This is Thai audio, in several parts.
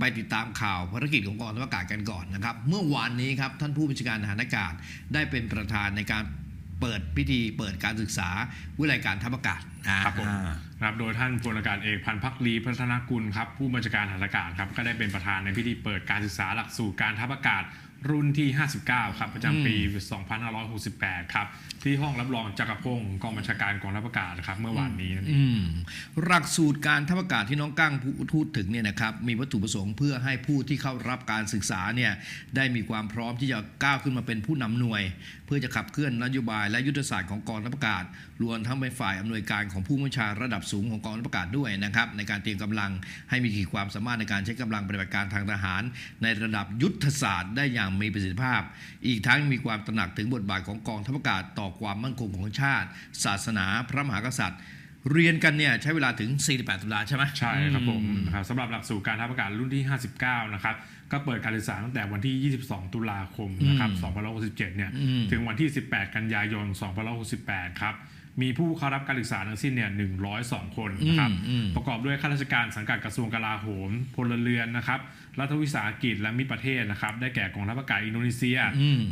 ไปติดตามข่าวภารกิจของกองทัพอากาศกันก่อนนะครับ เมื่อวานนี้ครับท่านผู้บัญชาการทหารอากาศได้เป็นประธานในการเปิดพิธีเปิดการศึกษาวิไลการทัพอากาศนะครับผมอ่านะครับโดยท่านพลอากาศเอกพันธ์พักดีพัฒนากุลครับผู้บัญชาการทหารอากาศครับก็ได้เป็นประธานในพิธีเปิดการศึกษาหลักสูตรการทัพอากาศ รุ่นที่ 59 ครับ ประจำปี 2568 ครับ ที่ห้องรับรองจักรพงศ์กองบัญชาการกองทัพอากาศครับ เมื่อวานนี้นั่นเองอืมหลักสูตรการทัพอากาศที่น้องกั้งพูดถึงเนี่ยนะครับ มีวัตถุประสงค์เพื่อให้ผู้ที่เข้ารับการศึกษาเนี่ยได้มีความพร้อมที่จะก้าวขึ้นมาเป็นผู้นำหน่วย เพื่อจะขับเคลื่อนนโยบายและยุทธศาสตร์ของกองทัพอากาศ รวมทั้งเป็นฝ่ายอำนวยการของผู้บัญชาระดับสูงของกองทัพอากาศด้วยนะครับในการเตรียมกำลังให้มีขีดความสามารถในการใช้กำลังปฏิบัติการทางทหาร ในระดับยุทธศาสตร์ได้อย่างมีประสิทธิภาพ อีกทั้งมีความตระหนักถึงบทบาทของกองทัพอากาศต่อความมั่นคงของชาติ ศาสนาพระมหากษัตริย์ เรียนกันเนี่ยใช้เวลาถึง 48 ตุลาใช่ไหมใช่ครับผมนะครับสำหรับหลักสูตรการทัพอากาศรุ่นที่ 59 นะครับก็เปิดการศึกษาตั้งแต่วันที่ 22 ตุลาคมนะครับ2567 เนี่ย ถึงวันที่ 18 กันยายน 2568 ครับ มีผู้เข้ารับการศึกษาทั้งสิ้นเนี่ย102คนนะครับอืมอืมประกอบด้วยข้าราชการสังกัดกระทรวงกลาโหม พลเรือนนะครับรัฐวิสาหกิจและมิตรประเทศนะครับ ได้แก่กองทัพอากาศอินโดนีเซีย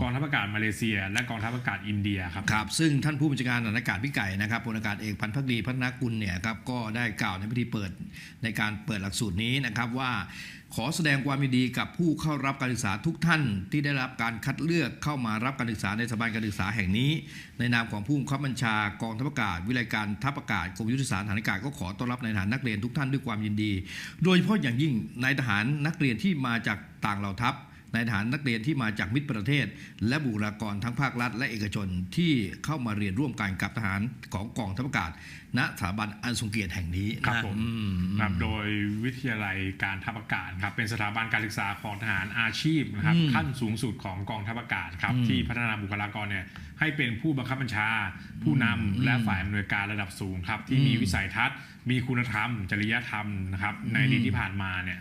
กองทัพอากาศมาเลเซีย และกองทัพอากาศอินเดียครับครับ ซึ่งท่านผู้บัญชาการทหารอากาศพี่ไก่นะครับพลอากาศเอกพันธ์พักดีพัฒนากุลเนี่ยครับก็ได้กล่าวในพิธีเปิดในการเปิดหลักสูตรนี้นะครับว่าขอแสดงความยินดีกับผู้เข้ารับการศึกษาทุกท่าน ที่ได้รับการคัดเลือกเข้ามารับการศึกษาในสถาบันการศึกษาแห่งนี้ ในนามของผู้บังคับบัญชากองทัพอากาศ วิทยาการทัพอากาศกรมยุทธศาสตร์ทหารอากาศก็ขอต้อนรับในฐานนักเรียนทุกท่านด้วยความยินดี โดยเฉพาะอย่างยิ่งนายทหารนักเรียนที่มาจากต่างเหล่าทัพ นายทหารนักเรียนที่มาจากมิตรประเทศ และบุคลากรทั้งภาครัฐ และเอกชนที่เข้ามาเรียนร่วมกันกับทหารของกองทัพอากาศ ณสถาบันอันทรงเกียรติแห่งนี้ครับนะผมอืมครับโดยวิทยาลัยการทัพอากาศครับเป็นสถาบันการศึกษาของทหารอาชีพนะครับอืมขั้นสูงสุดของกองทัพอากาศครับอืมที่พัฒนาบุคลากรเนี่ยให้เป็นผู้บังคับบัญชา ผู้นำและฝ่ายอำนวยการระดับสูงครับที่มีอืมวิสัยทัศน์ มีคุณธรรม จริยธรรมนะครับในอดีตที่ผ่านมาเนี่ย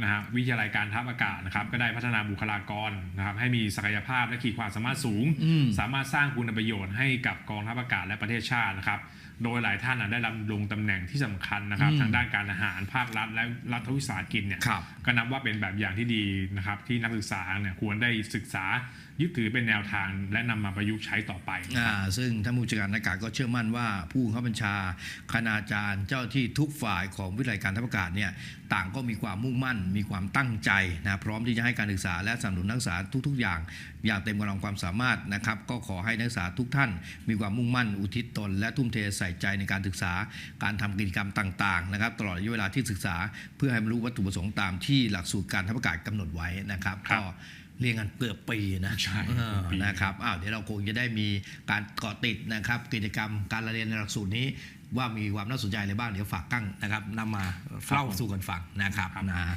นะฮะวิทยาลัยการทัพอากาศนะครับก็ได้พัฒนาบุคลากรนะครับให้มีศักยภาพและขีดความสามารถสูงอืมสามารถสร้างคุณประโยชน์ให้กับกองทัพอากาศและประเทศชาตินะครับ โดยหลายท่านนะได้รับลงตำแหน่งที่สำคัญนะครับอืมทางด้านการทหารภาครัฐและรัฐวิสาหกิจเนี่ยครับก็นับว่าเป็นแบบอย่างที่ดีนะครับ ที่นักศึกษาเนี่ยควรได้ศึกษายึดถือเป็นแนวทางและนำมาประยุกต์ใช้ต่อไปอ่าซึ่งท่านผู้จัดการอากาศก็เชื่อมั่นว่า ผู้บังคับบัญชาคณาจารย์เจ้าที่ทุกฝ่ายของวิทยาลัยการทัพอากาศเนี่ยต่างก็มีความมุ่งมั่น มีความตั้งใจนะพร้อมที่จะให้การศึกษาและสนับสนุนนักศึกษาทุก ๆ อย่าง อย่างเต็มกำลังความสามารถนะครับ ก็ขอให้นักศึกษาทุกท่าน มีความมุ่งมั่นอุทิศตน และทุ่มเทใส่ใจในการศึกษา การทำกิจกรรมต่างๆนะครับตลอดระยะเวลาที่ศึกษา เพื่อให้บรรลุวัตถุประสงค์ตามที่หลักสูตรการทัพอากาศกำหนดไว้นะครับครับก็เรียนกันเกือบปีนะใช่เออเกือบปีนะครับอ้าวเดี๋ยวเราคงจะได้มีการเกาะติดนะครับ กิจกรรมการเรียนในหลักสูตรนี้ว่ามีความน่าสนใจอะไรบ้างเดี๋ยวฝากกั้งนะครับนำมาเล่าสู่กันฟังนะครับนะ